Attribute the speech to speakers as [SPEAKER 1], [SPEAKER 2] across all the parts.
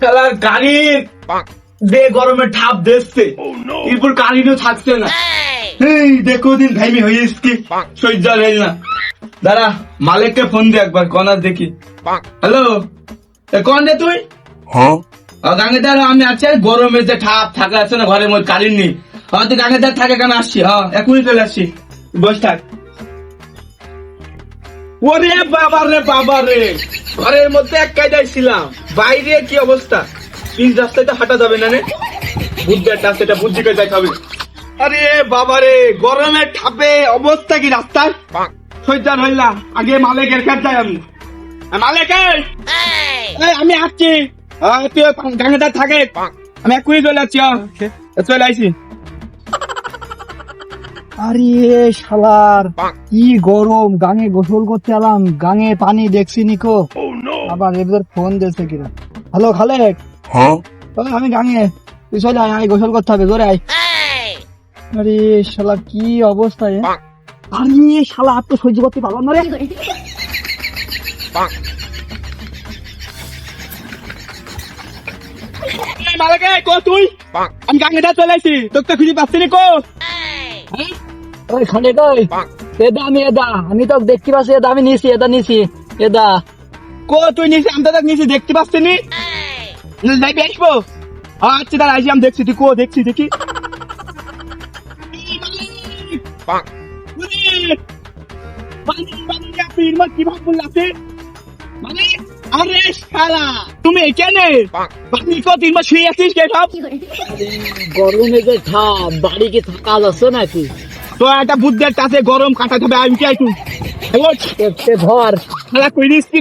[SPEAKER 1] শালার গাড়ির যে গরমে ঠাপ দেখছে এরপর কারিনও থাকছে না। এই দেখো দিন ঘাইমি হয়ে এসছি সহ্য হইল না। দাঁড়া মালিককে ফোন দে একবার কনার দেখি। হ্যালো কন রে তুই? গাঙ্গেদার আমি আছি আর গরমে যে ঠাপ থাকা আছে না ঘরের মধ্যে কারেন্ট নেই। হয়তো গাঙ্গেদার থাকে কেন আসছি। হ্যাঁ এখনই চলে আসছি। বস থাক। ওরে বাবা রে বাবা রে। ঘরের মধ্যে এক কায়দায় ছিলাম। বাইরে কি অবস্থা? তিন রাস্তায় তো হাঁটা যাবে না রে বুদ্ধের রাস্তাটা বুদ্ধি করে যাইতে হবে আরে বাবা রে গরমের ঠাপে অবস্থা কি রাস্তায় সজ্জান হইলা আগে মালিকের কাছে যাই আমি। আ, মালিক এই! এই, আমি আসছি। তুই গাঙ্গেদার থাকে। আমি এক্ষুনি চলে যাচ্ছি চলে আইছি।
[SPEAKER 2] আরে শালার কি গরম গাঙে গোসল করতে এলাম গাঙে পানি দেখছি নিকো। আবার এবার ফোন দিয়েছে কিনা। হ্যালো খালেক। ও, আমি গাঙে। তুই চলে আয় আয় গোসল করতে হবে জোরে আয়। আরে শালা কি অবস্থা এ? আরে শালা আর তো সহ্য করতে পারলাম না রে।
[SPEAKER 1] মালিক কো তুই? আমি গাঙ্গেদার চলে আইছি তোকে তো খুঁজে পাচ্ছি নি কো? হ্যাঁ?
[SPEAKER 2] ওই খালেক ওই এদা আমি এদা। আমি তো দেখতে পাচ্ছি এদা আমি নিছি এদা নিছি এদা।
[SPEAKER 1] কো তুই নিচে আমি তো নিচে দেখতে পাচ্ছি নি? যাইবি আসব? আচ্ছা দাঁড়া আইছি আমি দেখছি তুই কো দেখছি দেখি। আরে শালা তুমি এখানে বাড়ি কো তিন মাস শুয়ে আছিস কে সব
[SPEAKER 2] গরমে যে বাড়ি কি থাকা যাচ্ছে নাকি?
[SPEAKER 1] তো একটা বুদ্ধের কাছে গরম কাটাতে হবে আমি
[SPEAKER 2] ধর।
[SPEAKER 1] শালা কই কি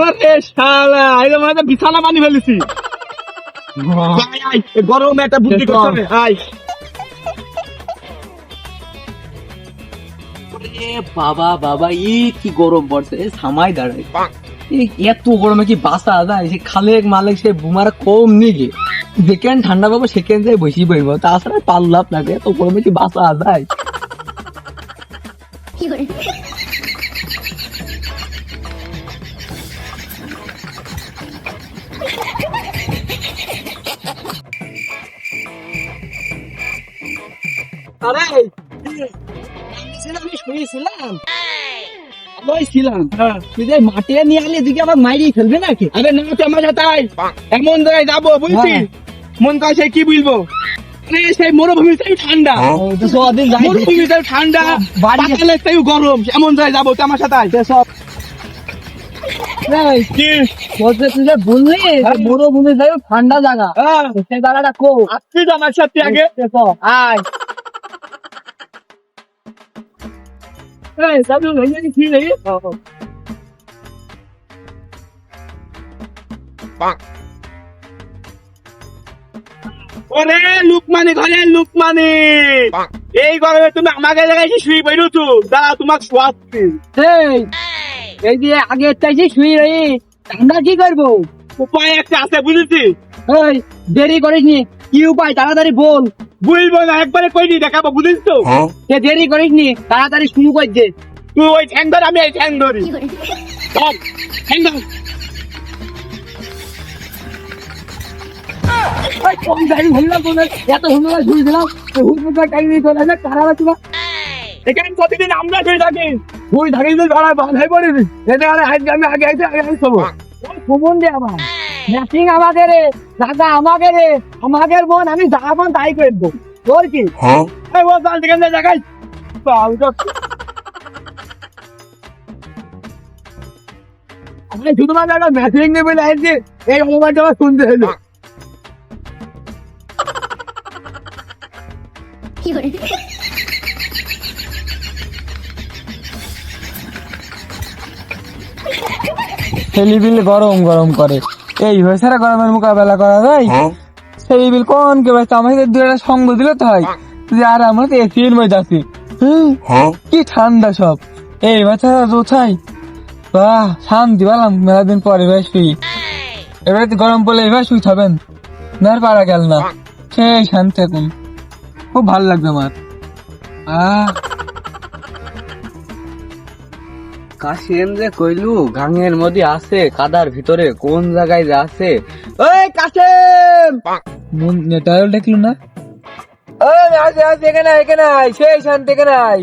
[SPEAKER 1] ওরে শালা মানে বিছানা ফেলেছি। গরমে একটা বুদ্ধি করতে হবে আয়।
[SPEAKER 2] বাবা বাবা ই কি গরম পড়ছে সামাই দাঁড়ায়। এত গরমে কি বাসা যায় সে খালেক মালিক সে বুমার কম নিগে যেখানে ঠান্ডা পাবো সেখানে যাই বসি বইব তাছাড়া পাল্লাপ লাগে এত গরমে কি বাসা যায় আরে আমি শুয়েছিলাম। আমি ছিলাম তুই যে মাঠে নিয়ে আলি এদিকে আবার মাইরি ফেলবে নাকি?
[SPEAKER 1] আরে না তো আমার সাথে এমন জায়গায় যাব বুঝছিস?
[SPEAKER 2] হ্যাঁ।
[SPEAKER 1] মন কাছে কি বলব সেই মরুভূমি তাই ঠান্ডা।
[SPEAKER 2] ও, যাই
[SPEAKER 1] মরুভূমি তাই ঠান্ডা
[SPEAKER 2] বাড়ি-
[SPEAKER 1] পাতালে তাই গরম এমন জায়গায় যাব আমার সাথে
[SPEAKER 2] সব এই,
[SPEAKER 1] কি?
[SPEAKER 2] বলছে তুই যে বললি
[SPEAKER 1] হ্যাঁ।
[SPEAKER 2] ঠান্ডা জায়গা।
[SPEAKER 1] হ্যাঁ।
[SPEAKER 2] সেই জায়গাটা কো
[SPEAKER 1] আসছিস তো আমার সাথে আগে।
[SPEAKER 2] আয়। এই
[SPEAKER 1] ওরে লুকমানি ঘরে লুকমানি। এই গরমে তুমি আমাকে এসে শুয়ে বেরোছো দাঁড়া তোমাকে শোয়াচ্ছি।
[SPEAKER 2] এই এই যে আগে চাইছি শুই রই ঠান্ডা কি করব?
[SPEAKER 1] উপায় একটা আছে বুঝেছি?
[SPEAKER 2] এই দেরি করিস নি। কি উপায়? তাড়াতাড়ি বল।
[SPEAKER 1] বুঝব না একবারে কই নি দেখাবো বুঝিস তো
[SPEAKER 2] সে দেরি করিস নি তাড়াতাড়ি শুরু কর দে
[SPEAKER 1] তুই ওই ঠ্যাং ধর আমি এই ঠ্যাং ধরি ঠ্যাং ধর।
[SPEAKER 2] এই গাড়ি এত দিলাম। নিয়ে চলে কারা
[SPEAKER 1] এখানে প্রতিদিন আমরা শুয়ে থাকি।
[SPEAKER 2] তুই থাকিস তো ধরা বাঁধাই পড়ে এতে আরে আজকে আমি আগে আইতে আগে আইতে হব ফোন আমার ম্যাচিং আমাকে রে দাদা আমাকে রে আমাদের বোন আমি যা তাই করে দেবো। তোর কি?
[SPEAKER 1] এই ও বাল থেকে দেখাই। বাল তো
[SPEAKER 2] আমি শুধুমাত্র একটা ম্যাচিং নেবে লাইছি এই অনুমানটা আমার শুনতে হলো।
[SPEAKER 3] ছেলিবিল গরম গরম করে। এই গরমের মোকাবেলা করা যায়? ছেলিবিল কোন কে ব্যস্ত? আমাকে দু একটা সঙ্গ দিলে তো হয়। যে আর আমরা তো এসির মধ্যে আছি কি ঠান্ডা সব। এই বাচ্চা রোছাই বাহ শান্তি পেলাম। মেলা দিন পরে এবার শুই। এবারে গরম পড়লে এবার শুই থাকবেন না আর পারা গেল না। সেই শান্তি এখন খুব ভালো লাগবে আমার।
[SPEAKER 2] কাশিম যে কইলু গাঙের মধ্যে আছে কাদার ভিতরে কোন জায়গায় যে আছে? ওই কাশিম!
[SPEAKER 3] নেটারও দেখল না? ওই আছে আছে এখানে এখানে আয়, সেই শান্তি এখানে আয়।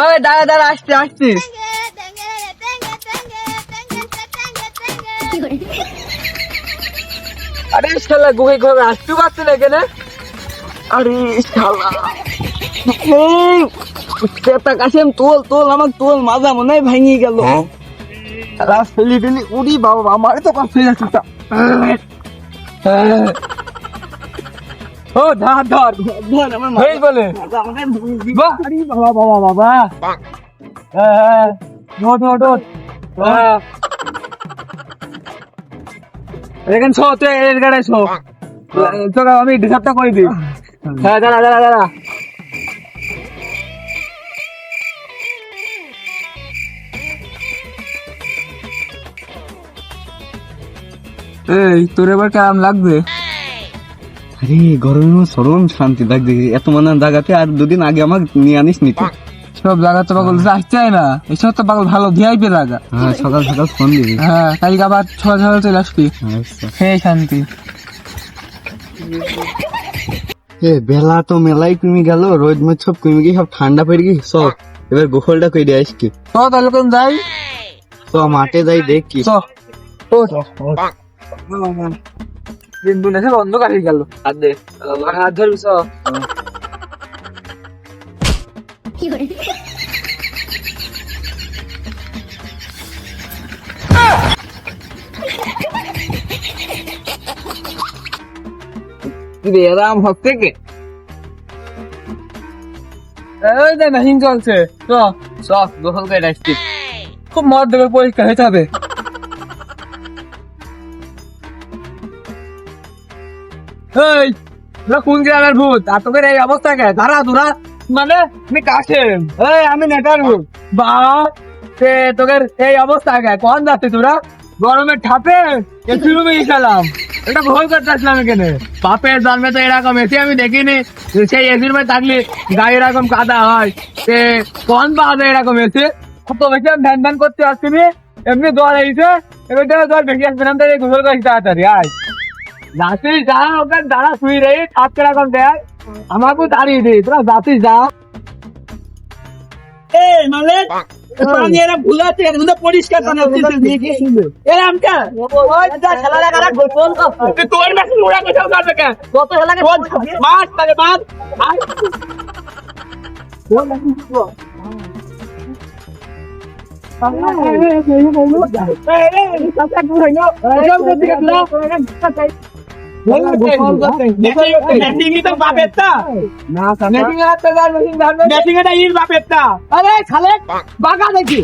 [SPEAKER 2] ওই দাঁড়া দাঁড়া আসতে আসছি।
[SPEAKER 3] আরে শালা গুহে ঘরে আসতে পারছে না এখানে? আরে শালা।
[SPEAKER 2] এই পেটা কাশিম তোল তোল আমার তোল মাজা মনে হয় ভেঙে গেল। রাস ফেলি ফেলি উড়ি বাবা আমারে তো হয়ে যাচ্ছে
[SPEAKER 3] ও ধর ধর।
[SPEAKER 2] ধর আমার
[SPEAKER 3] হয়ে বলে বাহ। আরে বাবা বাবা বাবা। হ্যাঁ হ্যাঁ। নোট নোট নোট হ্যাঁ এখানে ছো তুই এর গাড়ি ছো তোকে আমি ডিসার্টটা করে দিই। হ্যাঁ দাঁড়া দাঁড়া দাঁড়া এই তোর এবার কেমন লাগবে?
[SPEAKER 2] আরে গরমে সরম শান্তি। লাগছে এত মানে জায়গাতে আর দুদিন আগে আমার নিয়ে আনিস নি
[SPEAKER 3] সব জায়গা তো পাগল আসছে না। এসব তো পাগল ভালো ভিআইপি জায়গা
[SPEAKER 2] হ্যাঁ সকাল সকাল ফোন দিবি।
[SPEAKER 3] হ্যাঁ কালকে আবার সকাল সকাল চলে আসবি।
[SPEAKER 2] আচ্ছা।
[SPEAKER 3] হে শান্তি।
[SPEAKER 2] এ বেলা তো মেলাই কমে গেল রোদ মে সব কমে গিয়ে সব ঠান্ডা পড়ে গিয়ে সব এবার গোখলটা কই দিয়ে আসকি
[SPEAKER 3] তো তাহলে কোন যাই?
[SPEAKER 2] তো মাঠে যাই দেখি।
[SPEAKER 3] চ ওঠ। বিন্দু নেছে অন্ধকার হয়ে গেল। হাত দে হাত ধরবি চ।
[SPEAKER 2] বেরাম হচ্ছে কে
[SPEAKER 3] এই যে মেশিন চলছে চ।
[SPEAKER 2] গোখল কই আসছি।
[SPEAKER 3] খুব দেবে পরিষ্কার হতে হবে। এই তোরা কোন গ্রামের ভূত? আর তোদের এই অবস্থা কে? ধারা ধুরা মানে আমি কাশেম এই আমি নেটার ভূত। বা সে তোদের এই অবস্থা কে? কোন যাচ্ছে তোরা? গরমের ঠাপে এসি রুমে গেছিলাম এটা ভয় করতে আসলাম এখানে। বাপের জন্মে তো এরকম এসি আমি দেখিনি। সেই এসি রুমে থাকলে গায়ে এরকম কাদা হয়। সে কোন পাওয়া এরকম এসি কত বেশি আমি ধ্যান ধ্যান করতে আসছি এমনি দর এইছে এবার দর বেশি আসবে না তাই গোসল করিস তাড়াতাড়ি, আয়। যাচ্ছিস যা ওখানে দাঁড়া শুই রে হাত কীরকম দেয়? আমাকে দাঁড়িয়ে দে, তোরা যাচ্ছিস যা।
[SPEAKER 2] এই মানে পানি এরা ভুলাতে এর মধ্যে পরিষ্কার পানি এরাম কে ওই যা খেলা লাগা গোসল করছে
[SPEAKER 3] তোর মেশি মুড়া কোথাও করবে কে
[SPEAKER 2] কত লাগে
[SPEAKER 3] মাছ তাহলে
[SPEAKER 2] আরে খালে বাগা দেখি